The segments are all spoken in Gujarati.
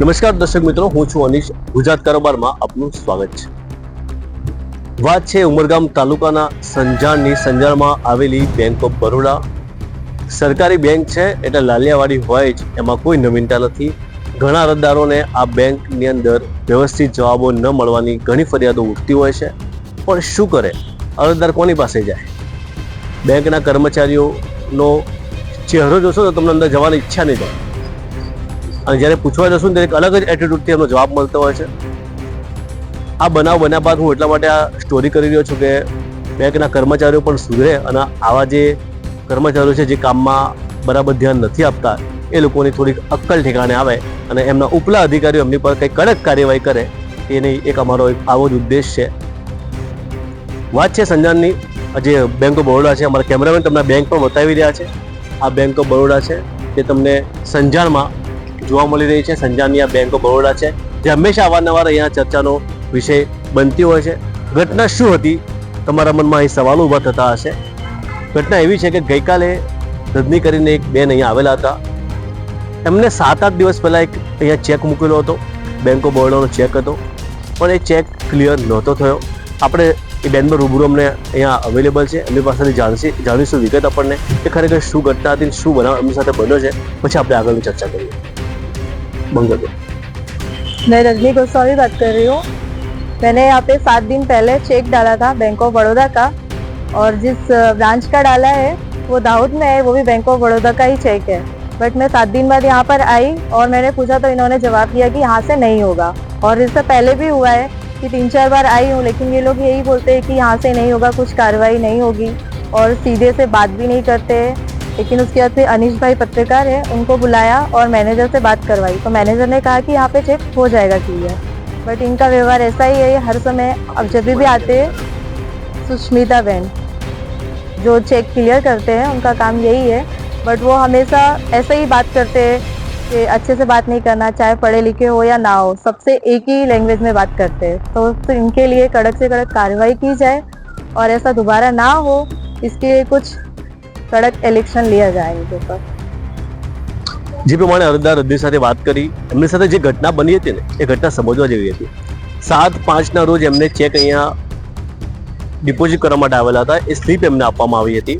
નમસ્કાર દર્શક મિત્રો, હું છું અનિશ. ગુજરાત કારોબારમાં આપનું સ્વાગત છે. વાત છે ઉમરગામ તાલુકાના સંજાણની સંજાણમાં આવેલી બેંક ઓફ બરોડા. સરકારી બેંક છે, એટલે લાલિયાવાડી હોય જ, એમાં કોઈ નવીનતા નથી. ઘણા અરજદારોને આ બેંકની અંદર વ્યવસ્થિત જવાબો ન મળવાની ઘણી ફરિયાદો ઉઠતી હોય છે. પણ શું કરે? અરજદાર કોની પાસે જાય? બેંકના કર્મચારીઓનો ચહેરો જોશો તો તમને અંદર જવાની ઈચ્છા નહીં થાય. અને જ્યારે પૂછવા જશું ને ત્યારે અલગ જ એટીટ્યુડથી એમનો જવાબ મળતો હોય છે. આ બનાવ બન્યા બાદ હું એટલા માટે આ સ્ટોરી કરી રહ્યો છું કે બેંકના કર્મચારીઓ પણ સુધરે અને આવા જે કર્મચારીઓ છે જે કામમાં બરાબર ધ્યાન નથી આપતા, એ લોકોની થોડીક અક્કલ ઠેકાણે આવે અને એમના ઉપલા અધિકારીઓ એમની પર કંઈ કડક કાર્યવાહી કરે એની એક અમારો એક આવો જ ઉદ્દેશ છે. વાત છે સંજાનની જે બેંક ઓફ બરોડા છે, અમારા કેમેરામેન તમને બેંક પણ બતાવી રહ્યા છે. આ બેંક ઓફ બરોડા છે, તે તમને સંજાણમાં જોવા મળી રહી છે. સંજાણની આ બેંક ઓફ બરોડા છે, જે હંમેશા અવારનવાર અહીંયા ચર્ચાનો વિષય બનતી હોય છે. ઘટના શું હતી? તમારા મનમાં અહીં સવાલો ઊભા થતા હશે. ઘટના એવી છે કે ગઈકાલે રજની કરીને એક બેન અહીંયા આવેલા હતા. એમને સાત આઠ દિવસ પહેલાં એક અહીંયા ચેક મૂકેલો હતો. બેંક ઓફ બરોડાનો ચેક હતો. પણ એ ચેક ક્લિયર નહોતો થયો. આપણે એ બેનનો રૂબરૂ અમને અહીંયા અવેલેબલ છે. એમની પાસેથી જાણશી, જાણીશું વિગત આપણને કે ખરેખર શું ઘટના હતી શું બનાવ એમની સાથે બન્યો છે. પછી આપણે આગળની ચર્ચા કરીએ. बांग्लादेश मैं रजनी गोस्वामी बात कर रही हूँ। मैंने यहाँ पे सात दिन पहले चेक डाला था बैंक ऑफ़ बड़ौदा का और जिस ब्रांच का डाला है, वो दाऊद में है, वो भी बैंक ऑफ़ बड़ौदा का ही चेक है। बट मैं सात दिन बाद यहाँ पर आई और मैंने पूछा तो इन्होंने जवाब दिया कि यहाँ से नहीं होगा। और इससे पहले भी हुआ है कि तीन चार बार आई हूँ, लेकिन ये लोग यही बोलते हैं कि यहाँ से नहीं होगा, कुछ कार्रवाई नहीं होगी और सीधे से बात भी नहीं करते। लेकिन उसके बाद फिर अनिश भाई पत्रकार है उनको बुलाया और मैनेजर से बात करवाई। तो मैनेजर ने कहा कि यहाँ पे चेक हो जाएगा क्लियर बट इनका व्यवहार ऐसा ही है हर समय अब जब भी आते सुष्मिता बहन जो चेक क्लियर करते हैं उनका काम यही है। बट वो हमेशा ऐसे ही बात करते हैं कि अच्छे से बात नहीं करना चाहे पढ़े लिखे हो या ना हो सबसे एक ही लैंग्वेज में बात करते हैं। तो, तो इनके लिए कड़क से कड़क कार्रवाई की जाए और ऐसा दोबारा ना हो इसके लिए कुछ કડક ઇલેક્શન લિયા જાય ઇનકે ઉપર. જે પ્રમાણે અરજદાર અરજી સાથે વાત કરી, એમની સાથે જે ઘટના બની હતી ને, એ ઘટના સમજવા જેવી હતી. સાત પાંચના રોજ એમને ચેક અહીંયા ડિપોઝિટ કરવા માટે આવેલા હતા. એ સ્લીપ એમને આપવામાં આવી હતી.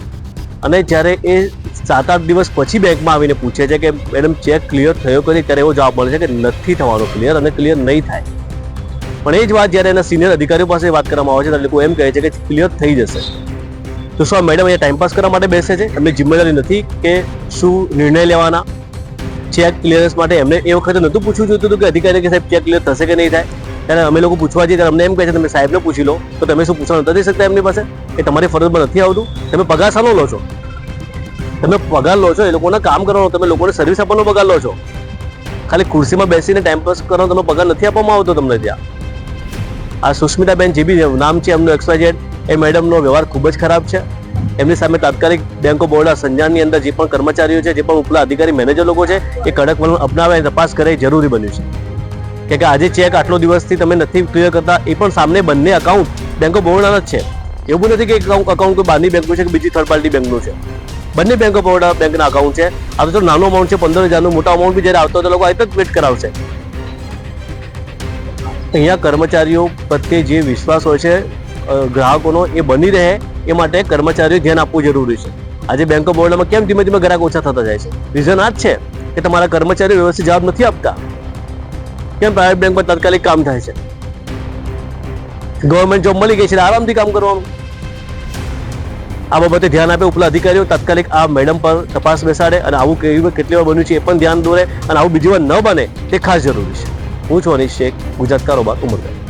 અને જ્યારે એ સાત આઠ દિવસ પછી બેંકમાં આવીને પૂછે છે કે, મેડમ ચેક ક્લિયર થયો કે ત્યારે એવો જવાબ મળે છે કે, નથી થવાનો ક્લિયર અને ક્લિયર નહીં થાય. પણ એ જ વાત જ્યારે એના સિનિયર અધિકારીઓ પાસે વાત કરવામાં આવે છે, ત્યારે લોકો એમ કહે છે કે ક્લિયર થઈ જશે. તો શું આ મેડમ અહીંયા ટાઈમપાસ કરવા માટે બેસે છે? એમની જિમ્મેદારી નથી કે શું નિર્ણય લેવાના? ચેક ક્લિયરન્સ માટે એમને એ વખતે નહોતું પૂછવું જોઈતું હતું કે અધિકારી કે સાહેબ ચેક ક્લિયર થશે કે નહીં થાય? ત્યારે અમે લોકો પૂછવા જઈએ, ત્યારે અમને એમ કહે છે, તમે સાહેબને પૂછી લો. તો તમે શું પૂછવા નથી શકતા એમની પાસે? એ તમારી ફરજમાં નથી આવતું. તમે પગાર શાનો લો છો. તમે પગાર લો છો, એ લોકોના કામ કરવાનો, તમે લોકોને સર્વિસ આપવાનો પગાર લો છો. ખાલી ખુરશીમાં બેસીને ટાઈમ પાસ કરવાનો તમે પગાર નથી આપવામાં આવતો તમને ત્યાં. આ સુસ્મિતાબેન જે બી નામ છે એમનું એક્સવાઇઝેડ એ મેડમનો વ્યવહાર ખૂબ જ ખરાબ છે. એમની સામે તાત્કાલિક બેંક ઓફ બરોડા સંજાણની અંદર જે પણ કર્મચારીઓ છે, જે પણ ઉપલા અધિકારી, મેનેજર લોકો છે, એ કડક વલણ અપનાવે, તપાસ કરે જરૂરી બન્યું છે. કે આજે ચેક આટલો દિવસથી તમે નથી ક્લિયર કરતા, એ પણ સામે બંને અકાઉન્ટ બેંક ઓફ બરોડાના જ છે. એવું નથી કે અકાઉન્ટ કોઈ બહારની બેંકનું છે કે બીજી થર્ડ પાર્ટી બેંકનું છે. બંને બેંક ઓફ બરોડા બેંકના અકાઉન્ટ છે. આ તો નાનો અમાઉન્ટ છે, પંદર હજારનું, મોટા અમાઉન્ટ બી જ્યારે આવતો તો લોકો આ જ વેટ કરાવશે. અહીંયા કર્મચારીઓ પ્રત્યે જે વિશ્વાસ હોય છે ગ્રાહકોનો એ બની રહે એ માટે કર્મચારીઓ ધ્યાન આપવું જરૂરી છે. આજે બેંક ઓફ બરોડામાં કેમ ધીમે ધીમે ગ્રાહક ઓછા થતા જાય છે? રીઝન આ જ છે કે તમારા કર્મચારીઓ વ્યવસ્થિત જવાબ નથી આપતા. કેમ પ્રાઇવેટ બેંકમાં તાત્કાલિક કામ થાય છે? ગવર્મેન્ટ જોબ મળી ગઈ છે આરામથી કામ કરવાનું. આ બાબતે ધ્યાન આપે ઉપલા અધિકારીઓ, તાત્કાલિક આ મેડમ પર તપાસ બેસાડે અને આવું કેવી કેટલી વાર બન્યું છે એ પણ ધ્યાન દોરે અને આવું બીજી વાર ન બને તે ખાસ જરૂરી છે. હું છું અનિશ શેખ, ગુજરાત કારોબાર ઉમરગામ.